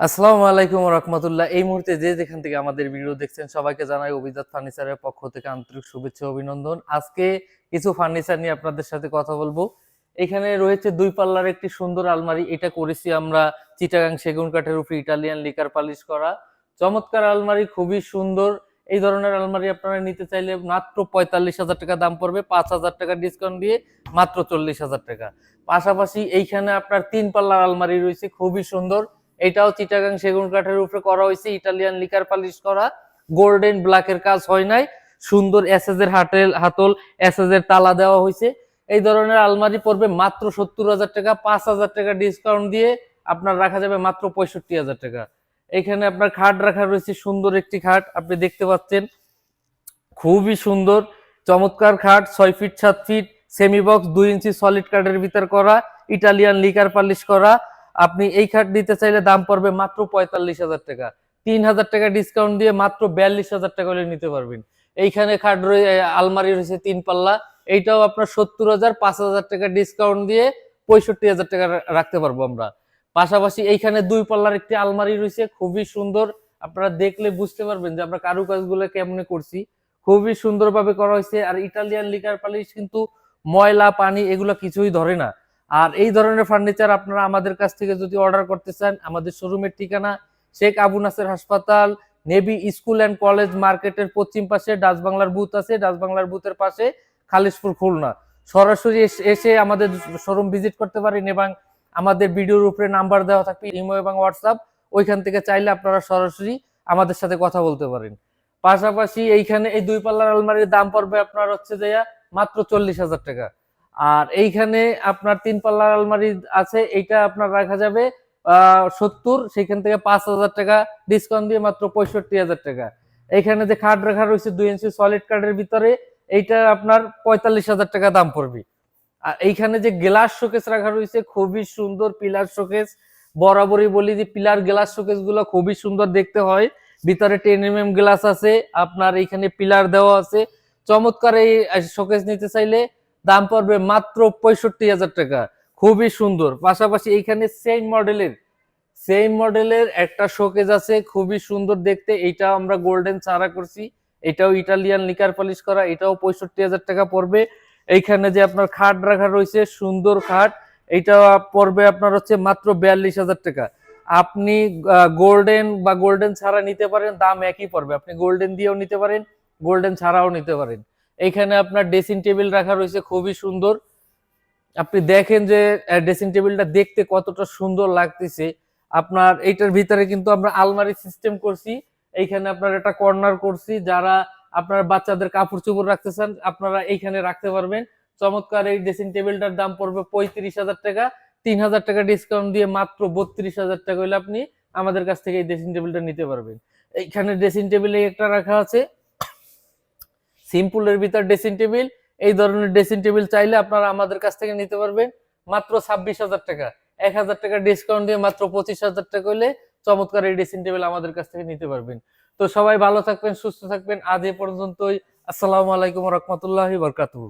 আসসালামু আলাইকুম রহমতুল্লাহ। এই মুহূর্তে যে যেখান থেকে আমাদের ভিডিও দেখছেন, সবাইকে জানাই অভিজাত ফার্নিচারের পক্ষ থেকে আন্তরিক শুভেচ্ছা অভিনন্দন। আজকে কিছু ফার্নিচার নিয়ে আপনাদের সাথে কথা বলব। এখানে রয়েছে দুই পাল্লার একটি সুন্দর আলমারি। এটা করেছি আমরা চিটাগাং সেগুন কাঠের উপরে ইটালিয়ান লিকার পালিশ করা। চমৎকার আলমারি, খুবই সুন্দর। এই ধরনের আলমারি আপনারা নিতে চাইলে মাত্র পঁয়তাল্লিশ হাজার টাকা দাম পড়বে, পাঁচ হাজার টাকা ডিসকাউন্ট দিয়ে মাত্র চল্লিশ হাজার টাকা। পাশাপাশি এইখানে আপনার তিন পাল্লার আলমারি রয়েছে, খুবই সুন্দর। এটাও চিটাগাং সেগুন কাঠের উপরে করা হয়েছে, ইটালিয়ান লিকার পালিশ করা, গোল্ডেন ব্ল্যাকের কাজ হয় নাই, সুন্দর এসএস এর হাটেল, হাতল, এসএস এর তালা দেওয়া হয়েছে। এই ধরনের আলমারি পড়বে মাত্র সত্তর হাজার টাকা, পাঁচ হাজার টাকা ডিসকাউন্ট দিয়ে আপনার রাখা যাবে মাত্র পঁয়ষট্টি হাজার টাকা। এখানে আপনার খাট রাখা রয়েছে, সুন্দর একটি খাট, আপনি দেখতে পাচ্ছেন। খুবই সুন্দর, চমৎকার খাট, ছয় ফিট, সাত ফিট সেমি বক্স দুই ইঞ্চি সলিড কাঠের ভিতর করা, ইটালিয়ান লিকার পালিশ করা আপনি এই খাট নিতে চাইলে দাম পড়বে মাত্র পঁয়তাল্লিশ হাজার টাকা। তিন হাজার টাকা ডিসকাউন্ট দিয়ে মাত্র বিয়াল্লিশ হাজার টাকা নিতে পারবেন। এইখানে খাট আলমারি রয়েছে তিন পাল্লা। এইটাও আপনার সত্তর হাজার, পাঁচ হাজার টাকা ডিসকাউন্ট দিয়ে পঁয়ষট্টি হাজার টাকা রাখতে পারব আমরা। পাশাপাশি এইখানে দুই পাল্লার একটি আলমারি রয়েছে, খুবই সুন্দর। আপনারা দেখলে বুঝতে পারবেন যে আমরা কারুকাজগুলো কেমনে করছি। খুবই সুন্দরভাবে করা হয়েছে। আর ইটালিয়ান লিকার পালিশ কিন্তু ময়লা, পানি এগুলো কিছুই ধরে না। আর এই ধরনের ফার্নিচার আপনারা আমাদের কাছ থেকে যদি অর্ডার করতে চান, আমাদের শোরুমের ঠিকানা শেখ আবু নাসের হাসপাতাল নেভি স্কুল অ্যান্ড কলেজ মার্কেটের পশ্চিম পাশে ডাচ বাংলার বুথ আছে ডাচ বাংলার বুথের পাশে, খালিশপুর খুলনা। সরাসরি এস- এসে আমাদের শোরুম ভিজিট করতে পারেন এবং আমাদের ভিডিওর উপরে নাম্বার দেওয়া থাকবে, ইমো এবং হোয়াটসঅ্যাপ ওইখান থেকে চাইলে আপনারা সরাসরি আমাদের সাথে কথা বলতে পারেন। পাশাপাশি এইখানে এই দুই পাল্লার আলমারির দাম পড়বে আপনার হচ্ছে যাইয়া মাত্র চল্লিশ হাজার টাকা। আর এইখানে আপনার তিন পাল্লার আলমারি আছে, এইটা আপনার রাখা যাবে সত্তর সেখান থেকে পাঁচ হাজার টাকা ডিসকাউন্ট দিয়ে মাত্র পঁয়ষট্টি হাজার টাকা। এইখানে যে খাট রাখা রয়েছে দুই ইঞ্চি সলিড কাঠের ভিতরে, এইটা আপনার পঁয়তাল্লিশ হাজার টাকা দাম পড়বে। আর এইখানে যে গ্লাস শোকেস রাখা রয়েছে, খুবই সুন্দর পিলার শোকেস বরাবরই বলি যে পিলার গ্লাস শোকেসগুলো খুবই সুন্দর দেখতে হয়। ভিতরে টেন এম গ্লাস আছে, আপনার এইখানে পিলার দেওয়া আছে। চমৎকার এই শোকেস নিতে চাইলে দাম পড়বে মাত্র পঁয়ষট্টি হাজার টাকা। খুবই সুন্দর। পাশাপাশি এইখানে সেম মডেলের সেম মডেলের একটা শোকেজ আছে, খুবই সুন্দর দেখতে। এইটাও আমরা গোল্ডেন চারা করছি। এটাও ইটালিয়ান লিকার পলিশ করা, এটাও পঁয়ষট্টি হাজার টাকা পড়বে। এইখানে যে আপনার খাট রাখা রয়েছে, সুন্দর খাট, এইটা পড়বে আপনার হচ্ছে মাত্র বিয়াল্লিশ হাজার টাকা। আপনি গোল্ডেন বা গোল্ডেন ছাড়া নিতে পারেন, দাম একই পড়বে। আপনি গোল্ডেন দিয়েও নিতে পারেন গোল্ডেন ছাড়াও নিতে পারেন। এইখানে আপনার ড্রেসিং টেবিল রাখা রয়েছে, খুবই সুন্দর। আপনি দেখেন যে ড্রেসিং টেবিলটা দেখতে কতটা সুন্দর লাগতেছে। আপনার এইটার ভিতরে কিন্তু আমরা আলমারি সিস্টেম করছি। এইখানে আপনার একটা কর্নার করছি, যারা আপনার বাচ্চাদের কাপড় চোপড় রাখতে চান, আপনারা এইখানে রাখতে পারবেন। চমৎকার এই ড্রেসিং টেবিলটার দাম পড়বে পঁয়ত্রিশ হাজার টাকা। তিন হাজার টাকা ডিসকাউন্ট দিয়ে মাত্র বত্রিশ হাজার টাকা হলে আপনি আমাদের কাছ থেকে এই ড্রেসিং টেবিলটা নিতে পারবেন। এইখানে ড্রেসিং টেবিলে একটা রাখা আছে। সিম্পলের ভিতর ড্রেসিং টেবিল এই ধরনের ড্রেসিং টেবিল চাইলে আপনারা আমাদের কাছ থেকে নিতে পারবেন। মাত্র ছাব্বিশ হাজার টাকা। এক হাজার টাকা ডিসকাউন্ট দিয়ে মাত্র পঁচিশ হাজার টাকা হলে চমৎকার এই ড্রেসিং টেবিল আমাদের কাছ থেকে নিতে পারবেন। তো সবাই ভালো থাকবেন, সুস্থ থাকবেন। আজ এ পর্যন্তই। আসসালামু আলাইকুম রহমতুল্লাহ বরকাতুহু।